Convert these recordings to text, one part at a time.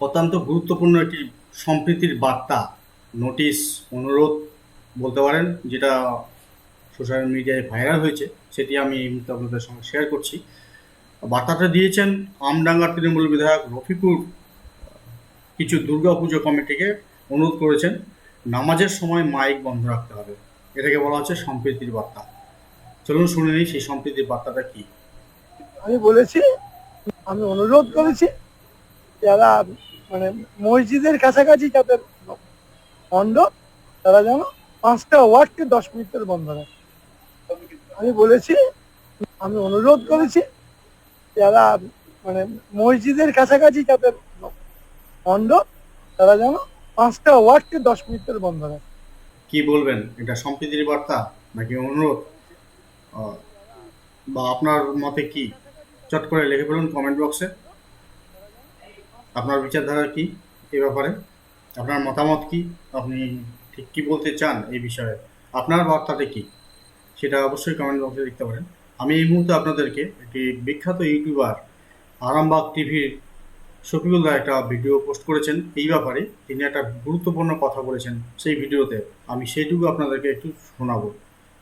অত্যন্ত গুরুত্বপূর্ণ একটি সম্প্রীতির বার্তা, নোটিশ, অনুরোধ বলতে পারেন, যেটা সোশ্যাল মিডিয়ায় ভাইরাল হয়েছে, সেটি আমি এই মুহূর্তে আপনাদের সঙ্গে শেয়ার করছি। বার্তাটা দিয়েছেন আমডাঙ্গার তৃণমূল বিধায়ক রফিকুর কিছু দুর্গাপুজো কমিটিকে অনুরোধ করেছেন, নামাজের সময় মাইক বন্ধ রাখতে হবে। এটাকে বলা হচ্ছে সম্প্রীতির বার্তা। চলুন শুনে নিই সেই সম্প্রীতির বার্তাটা কী। আমি বলেছি, আমি অনুরোধ করেছি যারা মানে মসজিদের কাছাকাছি যাদের মণ্ডপ তারা যেন পাঁচটা ওয়ার্ডকে দশ মিনিটের বন্ধ রাখে। আমি বলেছি, আমি অনুরোধ করেছি, যারা মানে মসজিদের কাছাকাছি যাদের মণ্ডপ তারা যেন পাঁচটা ওয়ার্ডকে দশ মিনিটের বন্ধ রাখে। কি বলবেন? এটা সম্প্রীতির বার্তা নাকি অনুরোধ? বা আপনার মতে কি? চট করে লিখে ফেলুন কমেন্ট বক্সে আপনার বিচারধারা কি এই ব্যাপারে? আপনার মতামত কি? আপনি ঠিক কি বলতে চান এই বিষয়ে? আপনার বার্তাটা কি? সেটা অবশ্যই কমেন্ট বক্সে লিখতে পারেন। আমি এই মুহূর্তে আপনাদেরকে একটি বিখ্যাত ইউটিউবার আরামবাগ টিভির শফিকুল্লাহ একটা ভিডিও পোস্ট করেছেন। এই ব্যাপারে তিনি একটা গুরুত্বপূর্ণ কথা বলেছেন সেই ভিডিওতে। আমি সেইটুকু আপনাদেরকে একটু শোনাবো।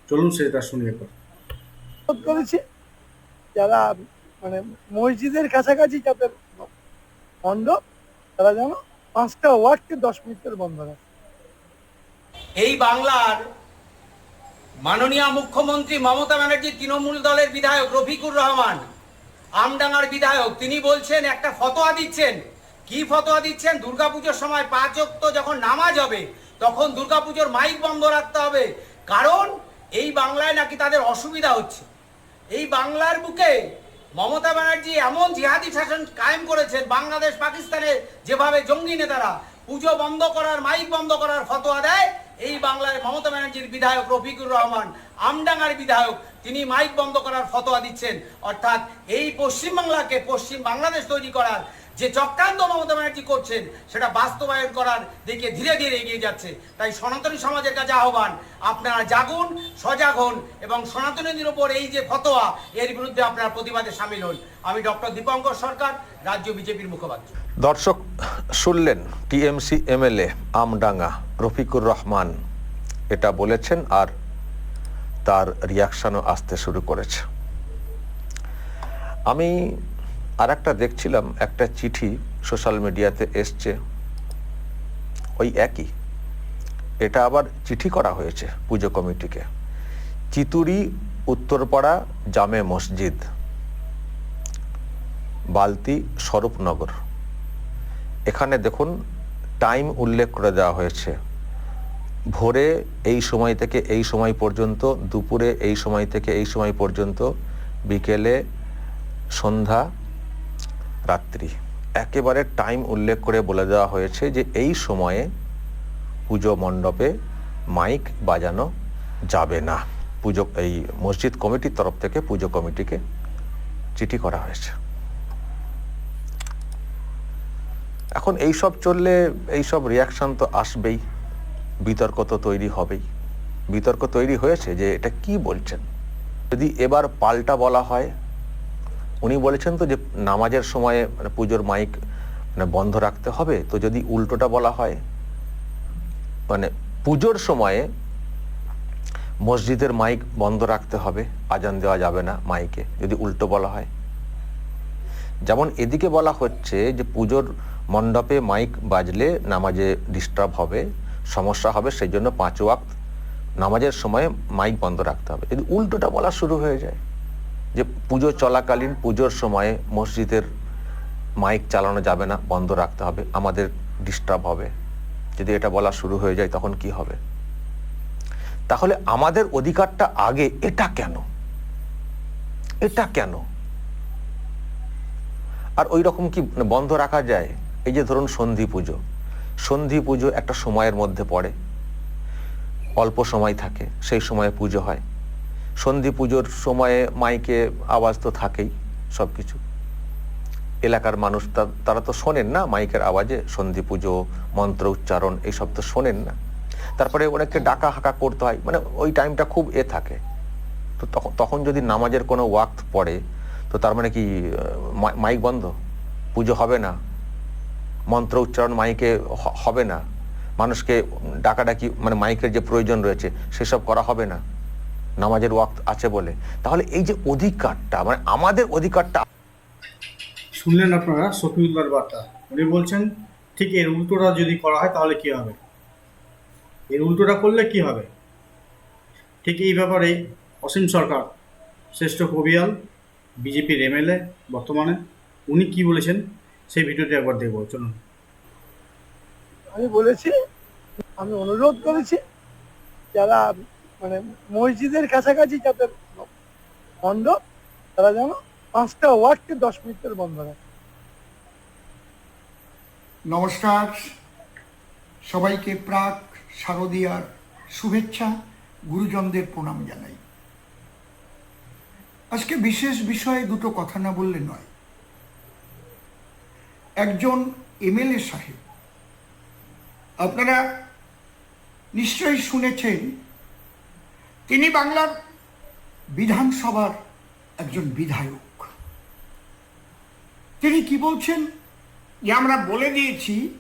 চলুন সেটা শুনি একবার। যারা মানে মসজিদের কাছাকাছি যাদের মণ্ডপ তারা যেন পাঁচটা ওয়ার্ডকে দশ মিনিটের বন্ধ রাখে। এই বাংলার মাননীয় মুখ্যমন্ত্রী মমতা ব্যানার্জি তৃণমূল দলের বিধায়ক রফিকুর রহমান, আমডাঙ্গার বিধায়ক, তিনি বলছেন, একটা ফতোয়া দিচ্ছেন। কি ফতোয়া দিচ্ছেন? দুর্গাপুজোর সময় পাঁচ অক্ত যখন নামাজ হবে, তখন দুর্গাপুজোর মাইক বন্ধ রাখতে হবে। কারণ এই বাংলায় নাকি তাদের অসুবিধা হচ্ছে। এই বাংলার বুকে মমতা ব্যানার্জি এমন জিহাদি শাসন কায়েম করেছেন বাংলাদেশ পাকিস্তানে যেভাবে জঙ্গি নেতারা পুজো বন্ধ করার, মাইক বন্ধ করার ফতোয়া দেয়, এই বাংলায় মমতা ব্যানার্জির বিধায়ক রফিকুর রহমান, আমডাঙ্গার বিধায়ক তিনি মাইক বন্ধ করার ফতোয়া দিচ্ছেন। অর্থাৎ এই পশ্চিমবাংলাকে পশ্চিম বাংলাদেশ তৈরি করার যে চক্রান্ত মমতা ব্যানার্জি করছেন, সেটা বাস্তবায়ন করার দিকে ধীরে ধীরে এগিয়ে যাচ্ছে। তাই সনাতনী সমাজের কাছে আহ্বান, আপনারা জাগুন, সজাগ হন এবং সনাতনীদের উপর এই যে ফতোয়া, এর বিরুদ্ধে আপনারা প্রতিবাদে সামিল হন। আমি ডক্টর দীপঙ্কর সরকার, রাজ্য বিজেপির মুখপাত্র। দর্শক, শুনলেন টিএমসি এমএলএ আমডাঙ্গা রফিকুর রহমান। এটা বলেছেন আর তার রিয়াকশানও আসতে শুরু করেছে। আমি আর একটা দেখছিলাম, একটা চিঠি সোশ্যাল মিডিয়াতে এসছে। ওই একই। এটা আবার চিঠি করা হয়েছে পুজো কমিটিকে। চিতুরি, উত্তরপাড়া, জামে মসজিদ। বালতি, স্বরূপনগর। এখানে দেখুন টাইম উল্লেখ করে দেওয়া হয়েছে। ভোরে এই সময় থেকে এই সময় পর্যন্ত, দুপুরে এই সময় থেকে এই সময় পর্যন্ত, বিকেলে সন্ধ্যা, রাত্রি। একেবারে টাইম উল্লেখ করে বলে দেওয়া হয়েছে যে এই সময়ে পুজো মণ্ডপে মাইক বাজানো যাবে না। পুজো, এই মসজিদ কমিটির তরফ থেকে পুজো কমিটিকে চিঠি করা হয়েছে। এখন এই সব চললে এই সব রিয়াকশন তো আসবেই। বিতর্ক তো তৈরি হবেই। বিতর্ক তৈরি হয়েছে যে এটা কি বলছেন? যদি এবার পাল্টা বলা হয়, উনি বলেছেন তো যে নামাজের সময়ে মানে পুজোর মাইক মানে বন্ধ রাখতে হবে, তো যদি উল্টোটা বলা হয় মানে পুজোর সময়ে মসজিদের মাইক বন্ধ রাখতে হবে, আজান দেওয়া যাবে না মাইকে, যদি উল্টো বলা হয়। যেমন এদিকে বলা হচ্ছে যে পুজোর মণ্ডপে মাইক বাজলে নামাজে ডিস্টার্ব হবে সমস্যা হবে সেই জন্য পাঁচ ওয়াক্ত নামাজের সময় মাইক বন্ধ রাখতে হবে। যদি উল্টোটা বলা শুরু হয়ে যায়, যে পুজো চলাকালীন, পুজোর সময়ে মসজিদের মাইক চালানো যাবে না, বন্ধ রাখতে হবে, আমাদের ডিস্টার্ব হবে। যদি এটা বলা শুরু হয়ে যায়, তখন কি হবে? তাহলে আমাদের অধিকারটা আগে, এটা কেন? এটা কেন? আর ওই রকম কি বন্ধ রাখা যায়? এই যে ধরুন সন্ধি পুজো। সন্ধি পুজো একটা সময়ের মধ্যে পড়ে। অল্প সময় থাকে, সেই সময়ে পুজো হয়। সন্ধি পুজোর সময়ে মাইকে আওয়াজ তো থাকেই সব কিছু এলাকার মানুষ তারা তো শোনেন না মাইকের আওয়াজে, সন্ধি পুজো, মন্ত্র উচ্চারণ এইসব তো শোনেন না। তারপরে অনেককে ডাকা হাঁকা করতে হয় মানে ওই টাইমটা খুব এ থাকে। তো তখন তখন যদি নামাজের কোনো ওয়াক্ত পড়ে, তো তার মানে কি মাইক বন্ধ? পুজো হবে না? মন্ত্র উচ্চারণ মাইকে হবে না। মানুষকে ডাকাডাকি মানে মাইকের যে প্রয়োজন রয়েছে, সেসব করা হবে না। নামাজের ওয়াক্ত আছে বলে। তাহলে এই যে অধিকারটা মানে আমাদের অধিকারটা শুনলেন আপনারা শফিউল্লাহর বার্তা। উনি বলছেন, ঠিক এর উল্টোটা যদি করা হয়, তাহলে কি হবে? এর উল্টোটা করলে কি হবে? ঠিক এই ব্যাপারে অসীম সরকার, শ্রেষ্ঠ কবিয়াল, বিজেপির এমএলএ বর্তমানে, উনি কি বলেছেন? সেই ভিডিওটি একবার দেখব চলুন। আমি বলেছি আমি অনুরোধ করেছি যারা মানে মসজিদের কাছাকাছি যাদের মণ্ডপ তারা যেন পাঁচটা ওয়ার্ডকে দশ মিনিটের বন্ধ রাখে। নমস্কার। সবাইকে প্রাক শারদীয়ার শুভেচ্ছা গুরুজনদের প্রণাম জানাই। আজকে বিশেষ বিষয়ে দুটো কথা না বললে নয়। একজন এমএলএ সাহেব। আপনারা নিশ্চয়ই শুনেছেন, তিনি বাংলার বিধানসভার একজন বিধায়ক। তিনি কি বলছেন? যে আমরা বলে দিয়েছি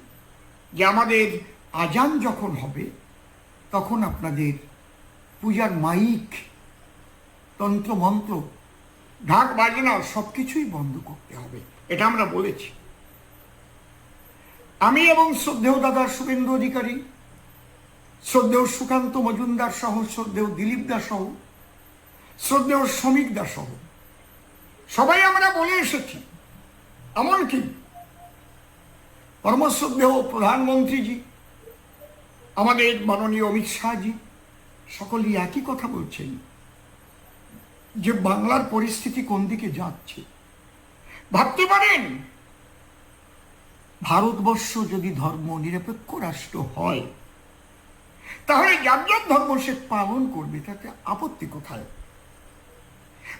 যে আমাদের আজান যখন হবে, তখন আপনাদের পূজার মাইক, তন্ত্রমন্ত্র, ঢাক বাজনা সব কিছুই বন্ধ করতে হবে। এটা আমরা বলেছি। আমি এবং শ্রদ্ধেয় দাদা শুভেন্দু অধিকারী, শ্রদ্ধেয় সুকান্ত মজুমদার সহ, শ্রদ্ধেয় দিলীপ দাস সহ, শ্রদ্ধেয় শ্রমিক দাস সহ, সবাই আমরা বলে এসেছি, এমনকি পরমশ্রদ্ধেয় প্রধানমন্ত্রীজি, আমাদের মাননীয় অমিত শাহজি, সকলেই একই কথা বলছেন যে বাংলার পরিস্থিতি কোন দিকে যাচ্ছে। ভাবতে পারেন ভারতবর্ষ যদি ধর্ম নিরপেক্ষ রাষ্ট্র হয়, তাহলে যার যার ধর্ম সে পালন করবে, তাতে আপত্তি কোথায়?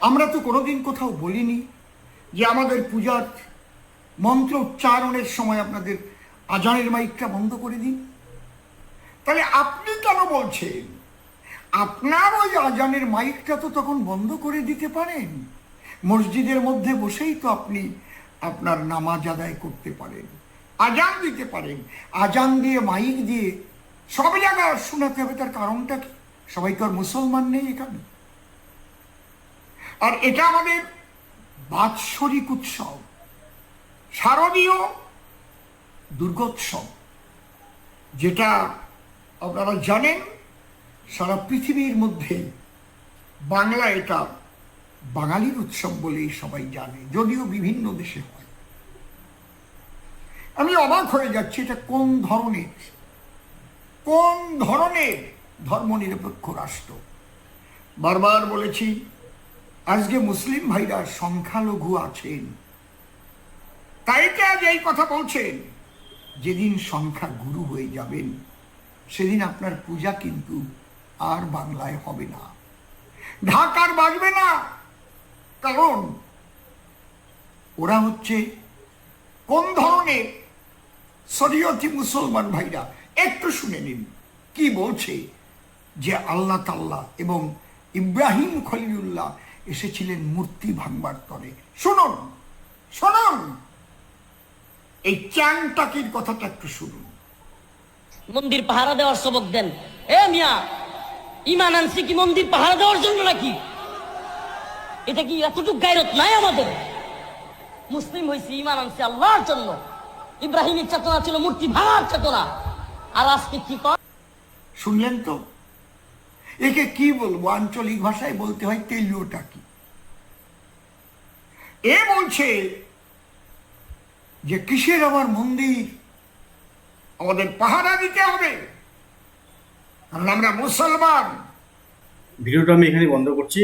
আমরা তো কোনোদিন কোথাও বলিনি যে আমাদের পূজার মন্ত্র উচ্চারণের সময় আপনাদের আজানের মাইকটা বন্ধ করে দিন। তাহলে আপনি কেন বলছেন? আপনার ওই আজানের মাইকটা তো তখন বন্ধ করে দিতে পারেন। মসজিদের মধ্যে বসেই তো আপনি আপনার নামাজ আদায় করতে পারেন। আজান দিতে পারেন। আজান দিয়ে মাইক দিয়ে সব জায়গায় শোনাতে হবে, তার কারণটা কি? সবাই তো আর মুসলমান নেই এখানে। আর এটা আমাদের বাৎসরিক উৎসব, শারদীয় দুর্গোৎসব, যেটা আপনারা জানেন, সারা পৃথিবীর মধ্যে বাংলা এটা বাঙালির উৎসব বলেই সবাই জানে, যদিও বিভিন্ন দেশে হয়। আমি অবাক হয়ে যাচ্ছি এটা কোন ধরনের কোন ধরনের ধর্মনিরপেক্ষ রাষ্ট্র। বারবার বলেছি, আজকে মুসলিম ভাইরা সংখ্যালঘু আছেন। তাই তো আজ এই কথা বলছেন, যেদিন সংখ্যা গুরু হয়ে যাবেন, সেদিন আপনার পূজা কিন্তু আর বাংলায় হবে না। ঢাক আর বাজবে না, কারণ ওরা হচ্ছে কোন ধরনের শরীয়তি মুসলমান ভাইরা, একটু শুনে নিন, কি বলছে যে আল্লাহ তাল্লাহ এবং ইব্রাহিম খলিউল্লাহ এসেছিলেন মূর্তি ভাঙবার তরে। শুনুন শুনুন। এই চ্যাংটাকির কথাটা একটু শুনুন। মন্দির পাহারা দেওয়ার সবক দেন। এ মিয়া ইমান আনছি কি মন্দির পাহারা দেওয়ার জন্য নাকি? এটা কি এতটুকু গায়রত নাই আমাদের? মুসলিম হয়েছি ইমান আনছি আল্লাহর জন্য। ইব্রাহিমের চেতনা ছিল মূর্তি ভাঙার চেতনা। আর আজকে কি কর শুনলেন তো? একে কি বলব? আঞ্চলিক ভাষায় বলতে হয় তেলীয় টাকি এ বলছে যে কিসের আমার মন্দির? আমাদের পাহারা দিতে হবে। কারণ আমরা মুসলমান। ভিডিওটা আমি এখানে বন্ধ করছি।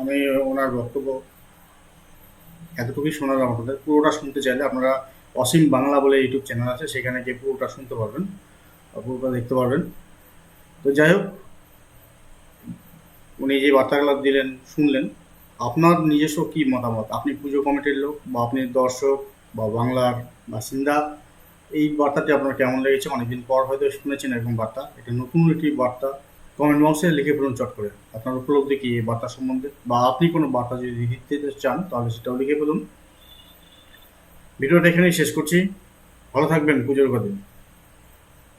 আমি ওনার বক্তব্য এতটুকুই শোনার আপনাদের। পুরোটা শুনতে চাইলে আপনারা অসীম বাংলা বলে ইউটিউব চ্যানেল আছে, সেখানে গিয়ে পুরোটা শুনতে পারবেন পুরোটা দেখতে পারবেন। তো যাই হোক, উনি যে বার্তাগুলো দিলেন, শুনলেন, আপনার নিজস্ব কি মতামত? আপনি পুজো কমিটির লোক বা আপনি দর্শক বা বাংলার বাসিন্দা, এই বার্তাটি আপনার কেমন লেগেছে? অনেকদিন পর হয়তো শুনেছেন এরকম বার্তা। এটা নতুন একটি বার্তা। কমেন্ট বক্সে লিখে ফেলুন চট করে। আপনার উপলব্ধি কি এই বার্তা সম্বন্ধে? বা আপনি কোনো বার্তা যদি দিতে চান, তাহলে সেটাও লিখে ফেলুন। ভিডিওটা এখানেই শেষ করছি। ভালো থাকবেন পুজোর কদিন।